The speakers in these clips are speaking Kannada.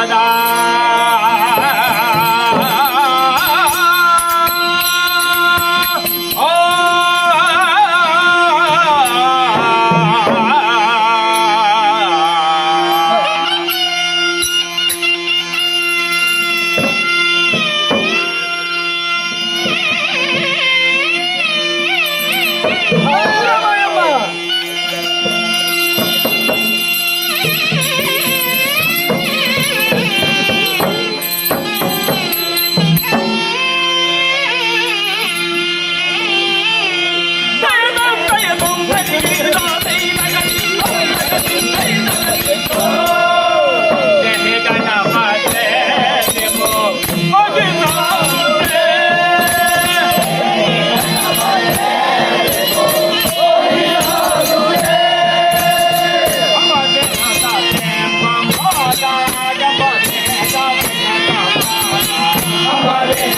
सदा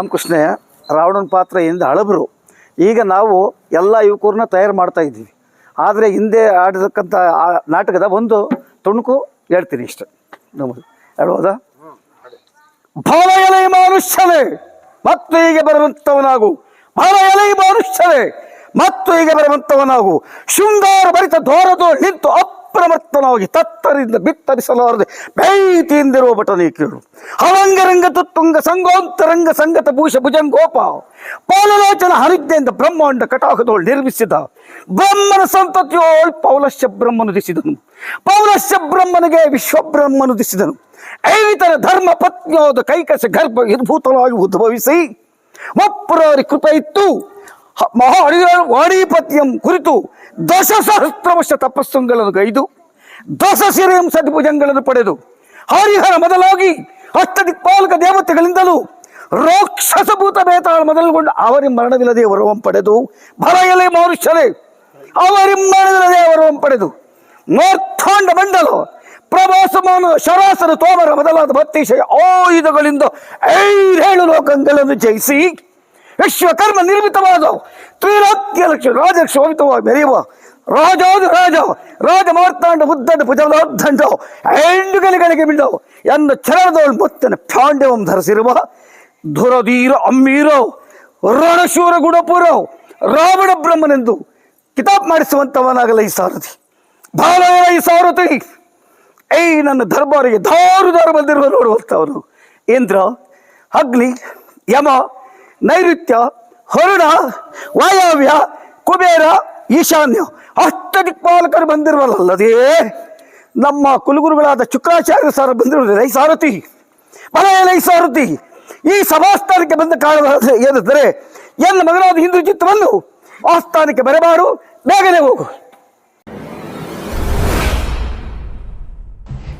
ಶ್ರೀರಾಮಕೃಷ್ಣಯ್ಯ ರಾವಣನ ಪಾತ್ರ ಹಿಂದೆ ಹಳಬರು. ಈಗ ನಾವು ಎಲ್ಲ ಯುವಕರನ್ನ ತಯಾರು ಮಾಡ್ತಾ ಇದ್ದೀವಿ. ಆದರೆ ಹಿಂದೆ ಆಡಿರ್ತಕ್ಕಂಥ ಆ ನಾಟಕದ ಒಂದು ತುಣುಕು ಹೇಳ್ತೀನಿ ಇಷ್ಟ. ನಮ್ಮದು. ಹೇಳ್ಬೋದಾ ಭಾವ ಎಲೆ ಮನುಷ್ಯನೇ, ಮತ್ತು ಹೀಗೆ ಬರುವಂಥವನಾಗು ಭಾವ ಎಲೆ ಮನುಷ್ಯನೇ, ಮತ್ತು ಹೀಗೆ ಬರುವಂಥವನಾಗು ಶೃಂಗಾರ ಭರಿತ ದೋರದು ನಿಂತು ಅಪ್ರಮತ್ತನಾಗಿ ತತ್ತರಿಂದ ಬಿತ್ತರಿಸಲಾರದೆ ಭೀತಿಯಿಂದಿರುವ ಭಟನೆ ಕೇಳು. ಹವಂಗರಂಗ ತುತ್ತುಂಗ ಸಂಗೋಂತರಂಗ ಸಂಗತ ಭೂಷ ಭುಜಂಗೋಪ ಪಾಲಲೋಚನ ಹರಿದ್ದೆಯಿಂದ ಬ್ರಹ್ಮಾಂಡ ಕಟಾಕದೋಳು ನಿರ್ಮಿಸಿದ. ಬ್ರಹ್ಮನ ಸಂತತಿಯೋಳ್ ಪೌಲಶ್ಯ ಬ್ರಹ್ಮನುದಿಸಿದನು ಪೌಲಶ್ಯ ಬ್ರಹ್ಮನಿಗೆ ವಿಶ್ವಬ್ರಹ್ಮನುದಿಸಿದನು ಐವಿತರ ಧರ್ಮ ಪತ್ನಿಯೋದ ಕೈಕಸ ಗರ್ಭ ಉದ್ಭವಿಸಿ ಒಪ್ಪುರವರಿ ಕೃಪೆ ಇತ್ತು ಮಹಾ ವಾಣಿಪತ್ಯಂ ಕುರಿತು ದಶ ಸಹಸ್ರ ವರ್ಷ ತಪಸ್ಸುಗಳನ್ನು ಗೈದು ದಶ ಸಿರಿಯಂ ಸದ್ಭುಜಂಗಳನ್ನು ಪಡೆದು, ಹರಿಹರ ಮೊದಲಾಗಿ ಅಷ್ಟದಿಕ್ಪಾಲಕ ದೇವತೆಗಳಿಂದಲೂ ರಾಕ್ಷಸಭೂತ ಬೇತಾಳ ಮೊದಲುಗೊಂಡು ಅವರಿ ಮರಣವಿಲ್ಲದೆ ವರವಂ ಪಡೆದು, ಭರಯಲೆ ಮನುಷ್ಯರೇ ಅವರಿ ಮರಣವಿಲ್ಲದೆ ವರವಂ ಪಡೆದು, ಮಾರ್ಥಾಂಡ ಮಂಡಲ, ಪ್ರವಾಸಮಾನ ಶರಾಸರ ತೋಮರ ಮೊದಲಾದ ಭಕ್ತಿಶಯ ಆಯುಧಗಳಿಂದ ಐದೇಳು ಲೋಕಗಳನ್ನು ಜಯಿಸಿ ವಿಶ್ವಕರ್ಮ ನಿರ್ಮಿತವಾದ ತ್ರಿಲೋಕ್ಯ ಲಕ್ಷ ರಾಜ ಶೋಭಿತವಾಗಿ ಮೆರೆಯುವ ರಾಜಾದ ರಾಜ ರಾಜ ಮಾರ್ತಾಂಡ ಉದ್ದಡ ಭುಜದಂಡ ಗಲಿಗಳಿಗೆ ಬಿಡವು ಎಂದು ಚರಣದವಳು ಮುತ್ತನ ಪಾಂಡವಂ ಧರಿಸಿರುವ ಧುರಧೀರ ಅಮ್ಮೀರೋ ರಣಶೂರ ಗುಣಪುರೋ ರಾವಣ ಬ್ರಹ್ಮನೆಂದು ಕಿತಾಬ್ ಮಾಡಿಸುವಂಥವನಾಗಲ ಈ ಸಾರಥಿ. ಬಾಲ ಈ ಸಾರಥಿ. ಐ ನನ್ನ ದರ್ಬಾರಿಗೆ ದಾರು ದಾರು ಬಂದಿರುವ ನೋಡುವಂಥವನು ಇಂದ್ರ, ಅಗ್ನಿ, ಯಮ ನೈಋತ್ಯ, ಹರುಣ, ವಾಯವ್ಯ, ಕುಬೇರ, ಈಶಾನ್ಯ. ಅಷ್ಟದಿಕ್ಪಾಲಕರು ಬಂದಿರುವಲ್ಲದೇ ನಮ್ಮ ಕುಲಗುರುಗಳಾದ ಶುಕ್ರಾಚಾರ್ಯ ಸಾರ ಬಂದಿರುವುದಿಲ್ಲ ಈ ಸಾರಥಿ ಮನೆಯಲ್ಲ ಈ ಸಾರಥಿ ಈ ಸಭಾಸ್ಥಾನಕ್ಕೆ ಬಂದ ಕಾರಣ ಏನೆಂದರೆ ಎನ್ನ ಮಗನಾದ ಹಿಂದೂ ಚಿತ್ತವನ್ನು ಆಸ್ಥಾನಕ್ಕೆ ಬರಬಾರು, ಬೇಗನೆ ಹೋಗು.